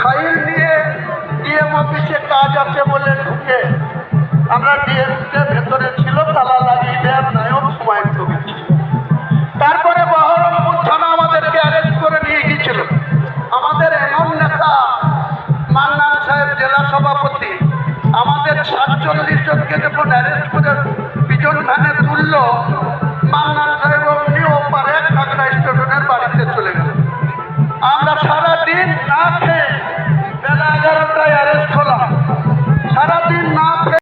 File নিয়ে DM অফিসে কাজ আছে বলে ঢুকে আমরা ডিএমকে ভেতরে ছিল, তালা লাগিয়ে দেওয়ার নায়ক সময় ঢুকেছি তারপরে বহরমপুর থানা আমাদেরকে অ্যারেস্ট করে নিয়ে গিয়েছিল। আমাদের এমন নেতা, মান্নান সাহেব জেলা সভাপতি, আমাদের সাতচল্লিশ জনকে যখন অ্যারেস্ট করে পিজন ভ্যানে তুলল, মান্নান সাহেব অমনি পারে কাকড়া স্টেশনের বাড়িতে চলে গেল। আমরা সারাদিন না